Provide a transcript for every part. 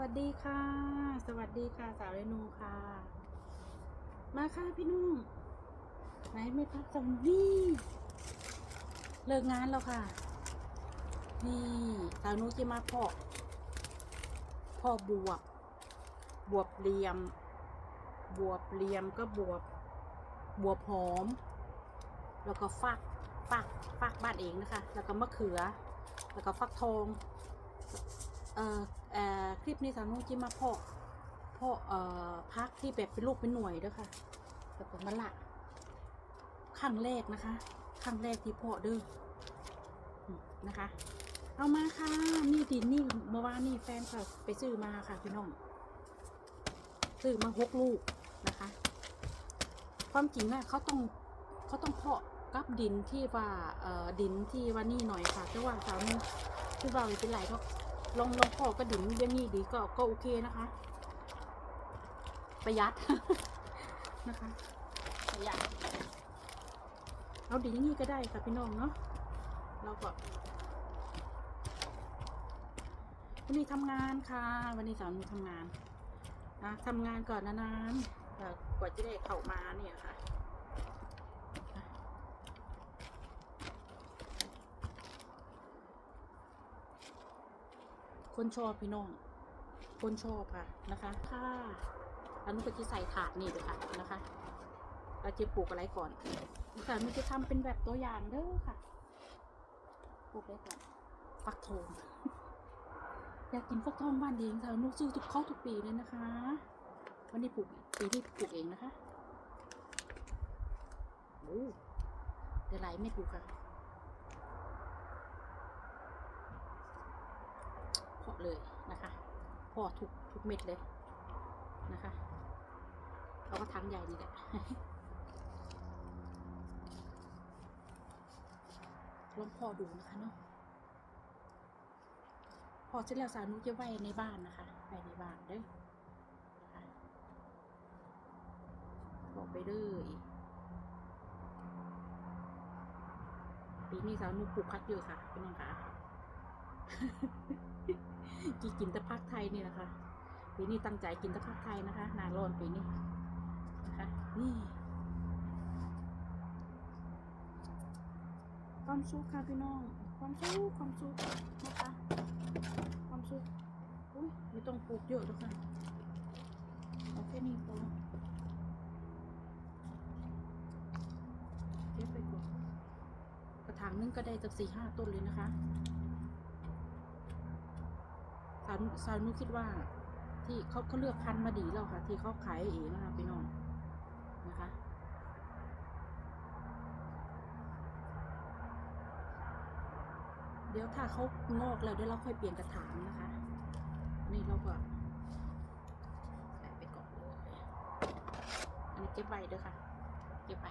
วัสดีค่ะ สวัสดีค่ะ สาวเรนูค่ะ มาค่ะพี่นุ่งไหนไม่พักสมนี่เลิกงานแล้วค่ะ นี่สาวนุจะมาพาะเพาะบวบ บวบเหลียม บวบเหลียมก็บวบ บวบหอม แล้วก็ฟักฟักฟักบ้านเองนะคะ แล้วก็มะเขือ แล้วก็ฟักทอง เอ่อเอ่อคลิปนี้สาวนุ่งจะมาพาะเพาะเอ่อพักที่แบบเป็นลูกเป็นหน่วยด้วยค่ะแล้วก็มะละครั้งแรกนะคะครั้งแรกที่เพาะเด้อนะคะ เอามาค่ะนี่ดินนี่เมื่อวานนี่แฟนค่ะไปซื้อมาค่ะพี่น้องซื้อมาหกลูกนะคะ ความจริงอะเขาต้องเขาต้องเพาะกับดินที่ว่าดินที่ว่านี่หน่อยค่ะแต่ว่าสาวนี่คือว่าไม่เป็นไรเขา ลองลองเพาะกับดินอยังนี้ดีก็ก็โอเคนะคะ ประหยัดนะคะประหยัดเอาดินอย่างนี้ก็ได้ค่ะพี่น้องเนาะเราก็วันนี้ทำงานค่ะ วันนี้สาวนุทำงานนะทำงานก่อนนานๆกว่าจะได้เข้ามาเนี่ยค่ะ คนชอบพี่น้อง คนชอบค่ะนะคะค่ะแล้วนุก็จะใส่ถาดนี่เลยค่ะนะคะ เราจะปลูกอะไรก่อนแต่นุจะทำเป็นแบบตัวอย่างเด้อค่ะ ปลูกได้ก่อนฟักทองอยากกินฟักทองบ้านเองค่ะนุกซื้อทุกเข้าทุกปีเลยนะคะ วันนี้ปลูกปีที่ปลูกเองนะคะโอ้เดี๋ยวหลายเม็ดดูค่ะ เพาะเลยนะคะพาะทุกทุกเม็ดเลยนะคะเราก็ทั้งใหญ่นี่แหละลองพอดูนะคะเนาะพอเสร็จแล้วสาวนุจะไว้ในบ้านนะคะไว้ในบ้านเด้อบอกไปเลยปีนี้สาวนุปลูกพักเยอะค่ะพี่น้องคะ กีกินแต่พักไทยนี่นะคะปีนี้ตั้งใจกินแต่พักไทยนะคะ นาร้อนปีนี้นะคะนี่ความสุขค่ะพี่น้อง ความสุขความสุขนะคะความสุขอุ้ยไม่ต้องปลูกเยอะหรอกค่ะเอาแค่นี้พอเก็บไปก่อนกระถางนึงก็ได้จากสี่ห้าต้นเลยนะคะาวสาวนุคิดว่า ที่เขาเขาเลือกพันมาดีแล้วค่ะ ที่เขาขายเองนะคะพี่น้องนะคะเดี๋ยวถ้าเขางอกแล้วเดี๋ยวเราค่อยเปลี่ยนกระถางนะคะ นี่เราก็ใส่ไปก่อนเลยอันนี้เก็บไว้เด้อค่ะ เก็บไว้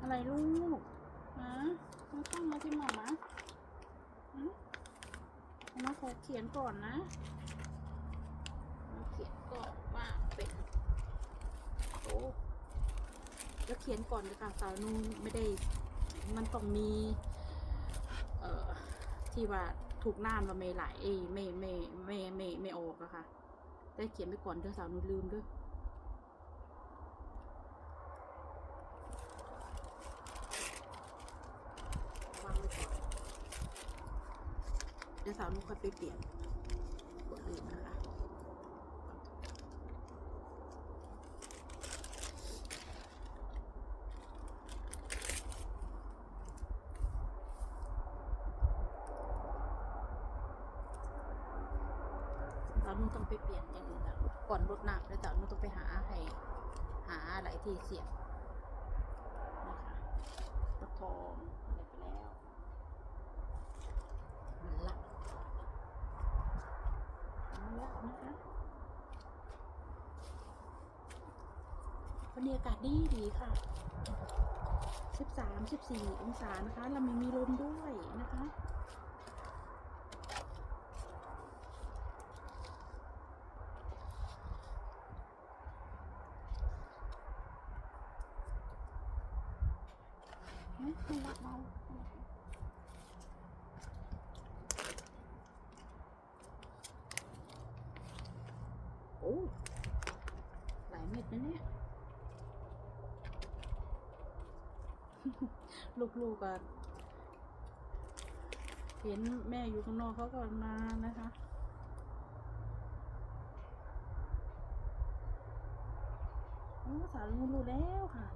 อะไรลูก ฮะมาเข้ามาที่หมอมะฮะเอามาขอเขียนก่อนนะมาเขียนก่อนว่าเป็นโอ้แล้วเขียนก่อนเลยค่ะสาวนุ่งไม่ได้ มันต้องมี เอ่อ ที่ว่าถูกน้ำเราไม่ไหลเอ้ไม่ไม่ไม่ไม่ไม่ออกอะค่ะ ได้เขียนไปก่อนเด้อสาวนุ่นลืมด้วยวางไว้ก่อนเดี๋ยวสาวนุ่ค่อยไปเปลี่ยนกดลืมนนะคะตอนนู้นต้องไปเปลี่ยนอย่างอื่นแล้วก่อนรดน้ำแล้วตอนนู้นต้องไปหาให้หาอะไรที่เสียบนะคะประทองอะไรไปแล้วมันละ มันละนะคะวันนี้อากาศดีดีค่ะ 13 14 องศานะคะ เราไม่มีลมด้วยนะคะเอ๊ะมันรักเรา ลูกๆก็เห็นแม่อยู่ข้างนอกเขาก็มานะคะ โอ้สาวรู้รู้แล้วค่ะ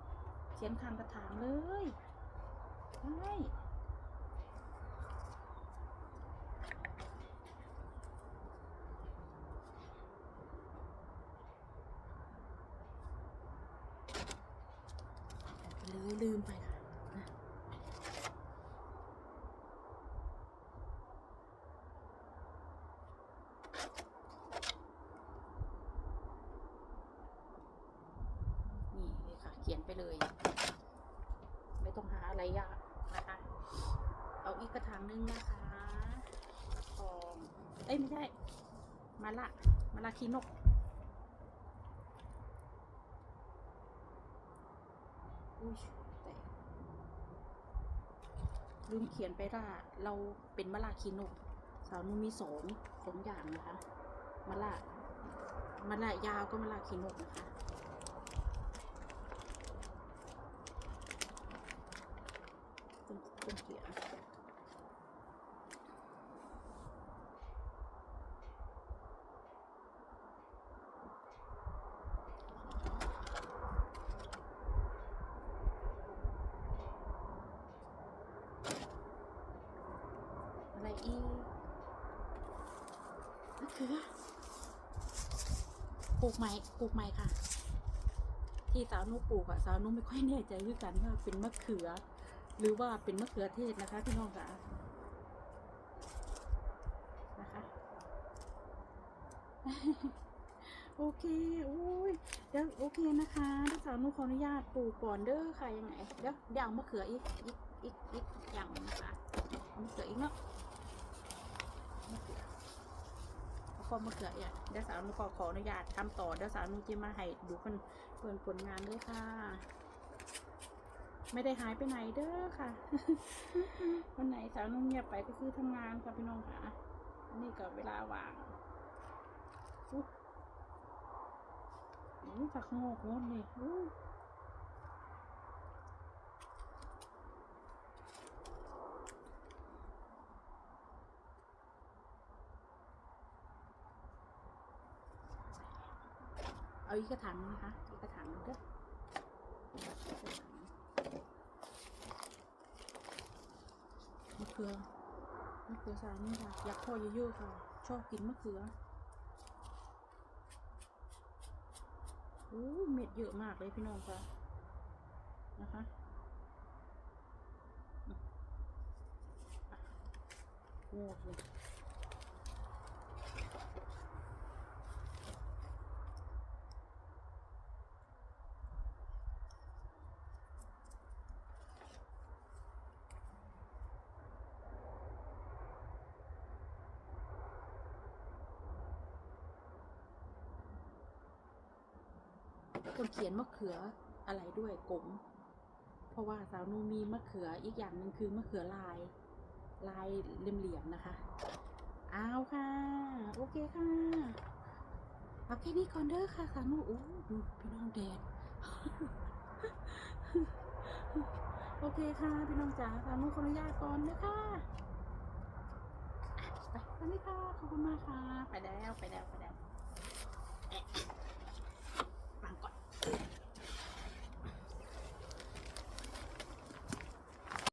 เขียนคำกระถางเลยใช่เลยลืมไปค่ะนะนี่เลยค่ะ เขียนไปเลย ไม่ต้องหาอะไรยากนะคะ เอาอีกกระถางห นึงนะคะของเอ้ยไม่ใช่มะละมะละคีนกอุ้ยแต่ลืมเขียนไปว่าเราเป็นมะละคีนก สาวนุมีสองสองอย่างนะคะมะละมะละยาวก็มะละคีนกนะคะ ต้นต้นเขียนอะไรอีก มะเขือปลูกใหม่ปลูกใหม่ค่ะ ที่สาวนุปลูกอะสาวนุไม่ค่อยแน่ใจด้วยกันว่าเป็นมะเขือ หรือว่าเป็นมะเขือเทศนะคะพี่น้องค่ะนะคะโอเคโอ้ยเดี๋ยวโอเคนะคะลูกสาวนุขออนุญาตปลูกก่อนเด้อค่ะยังไงเดี๋ยวเดี๋ยวมะเขืออีกอีกอีกอีกอย่างนะคะมะเขืออีกเนาะเขือ แล้วก็มะเขืออีกเดี๋ยวสาวนุขอขออนุญาตทำต่อเดี๋ยวสาวนุจะมาให้ดูเพิ่นเพิ่นผลงานด้วยค่ะ ไม่ได้หายไปไหนเด้อค่ะวันไหนสาวนุ่งเงียบไปก็คือทำงานค่ะพี่น้องค่ะอันนี้ก็เวลาว่างอู้หูผักโงกงดนี่อู้ เอาอีกกระถางนะคะ อีกกระถางนึงเด้อมะเขือมะเขือสายนี่ค่ะอยากทอเยอะๆค่ะ ชอบกินมะเขือโอ้ยเม็ดเยอะมากเลยพี่น้องค่ะ นะคะอื มอะโง่เลยคนเขียนมะเขืออะไรด้วยกลมเพราะว่าสาวนูมีมะเขืออีกอย่างหนึ่งคือมะเขือลาย ลายเหลี่ยมๆนะคะเอาค่ะ โอเคค่ะเอาแค่นี้ก่อนเด้อค่ะสาวนูโอ้ดูพี่น้องแดดโอเคค่ะพี่น้องจ๋าสาวนูขออนุญาตก่อนนะคะไปไปเลยค่ะขอบคุณมากค่ะ ไปแล้วไปแล้วไปแล้ว